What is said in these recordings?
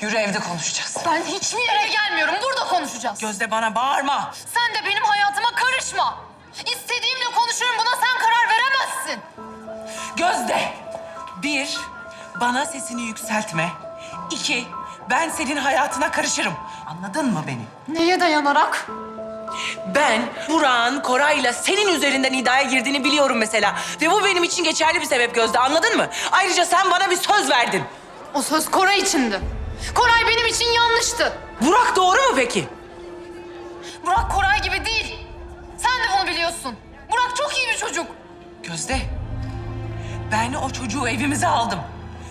Yürü evde konuşacağız. Ben hiçbir yere gelmiyorum. Burada konuşacağız. Gözde bana bağırma. Sen de benim hayatıma karışma. İstediğimle konuşurum. Buna sen karar veremezsin. Gözde! Bir, bana sesini yükseltme. İki, ben senin hayatına karışırım. Anladın mı beni? Neye dayanarak? Ben Burak'ın Koray'la senin üzerinden iddiaya girdiğini biliyorum mesela. Ve bu benim için geçerli bir sebep Gözde anladın mı? Ayrıca sen bana bir söz verdin. O söz Koray içindi. Koray benim için yanlıştı. Burak doğru mu peki? Burak Koray gibi değil. Sen de bunu biliyorsun. Burak çok iyi bir çocuk. Gözde, ben o çocuğu evimize aldım.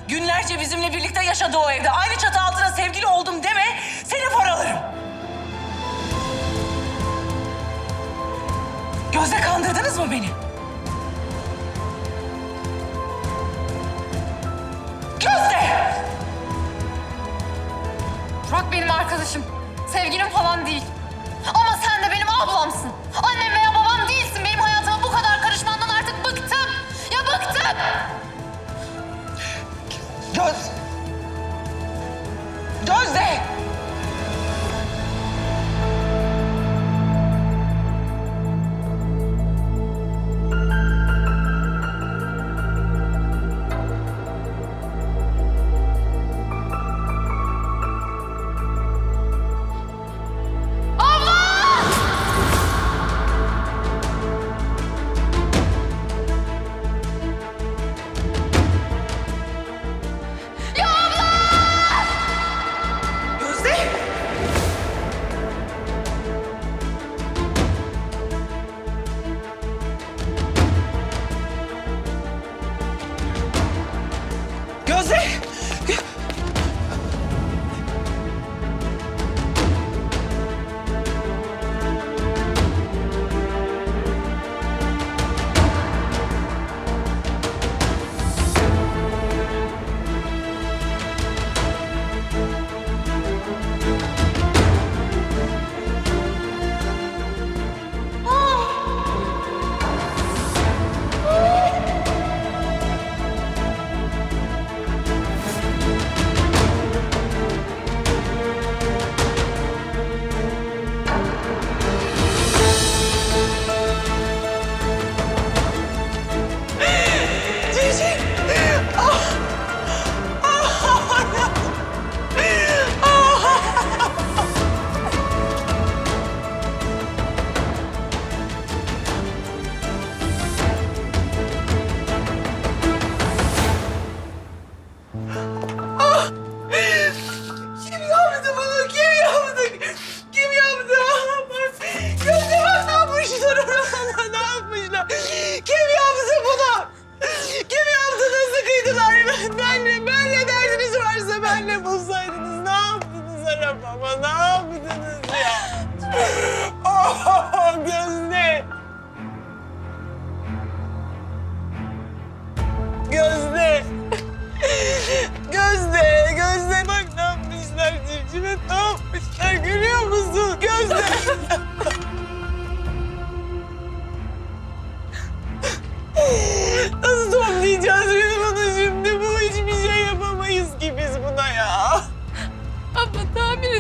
Günlerce bizimle birlikte yaşadı o evde. Aynı çatı altında sevgili oldum deme, seni paralarım. Gözde kandırdınız mı beni? Arkadaşım. Sevgilim falan değil. Arabama? Ne yaptınız ya? Oh, Gözde. Gözde. Gözde, Gözde bak ne yapmışlar civcive, ne yapmışlar görüyor musun?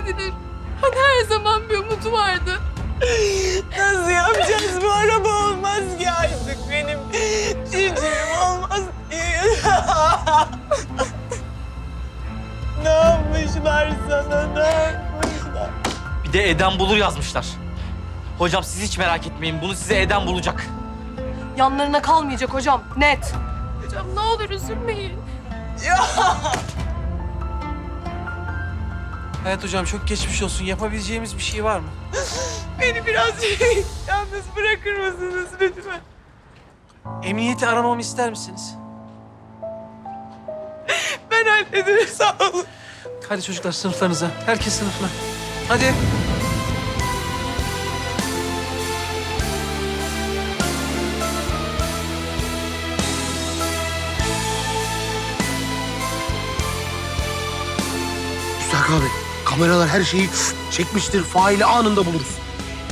Edilir. Hani her zaman bir umut vardı. Nasıl yapacağız? Bu araba olmaz ki artık benim. Civcivim olmaz ki. ne yapmışlar sana, ne yapmışlar? Bir de Eden bulur yazmışlar. Hocam siz hiç merak etmeyin. Bunu size Eden bulacak. Yanlarına kalmayacak hocam. Net. Hocam ne olur üzülmeyin. Evet hocam çok geçmiş olsun. Yapabileceğimiz bir şey var mı? Beni biraz yalnız bırakır mısınız lütfen? Emniyeti aramamı ister misiniz? Ben hallederim sağ olun. Hadi çocuklar sınıflarınıza. Herkes sınıfına. Hadi. Müsak abi, kameralar her şeyi çekmiştir. Faili anında buluruz.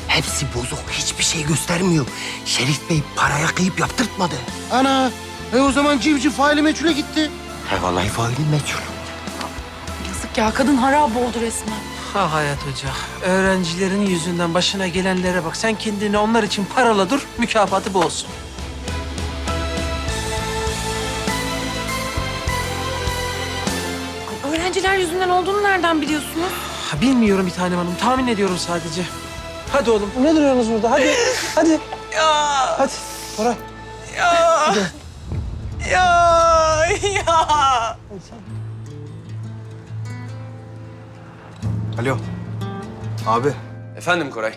Hepsi bozuk, hiçbir şey göstermiyor. Şerif Bey paraya kıyıp yaptırtmadı. Ana, e o zaman civciv faili meçhule gitti. He vallahi faili meçhul. Yazık ya kadın harap oldu resmen. Ha Hayat Hoca. Öğrencilerin yüzünden başına gelenlere bak. Sen kendini onlar için parala dur. Mükafatı bu olsun. Öğrenciler yüzünden olduğunu nereden biliyorsunuz? Ha, bilmiyorum bir tanem hanım. Tahmin ediyorum sadece. Hadi oğlum. Ne duruyorsunuz burada? Hadi. Hadi. Ya, Hadi. Koray. ya. Ya, ya. Alo. Abi. Efendim Koray.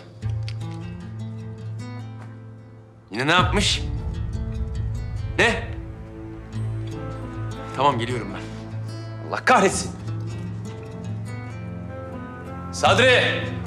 Yine ne yapmış? Ne? Tamam geliyorum ben. Allah kahretsin. Sadri!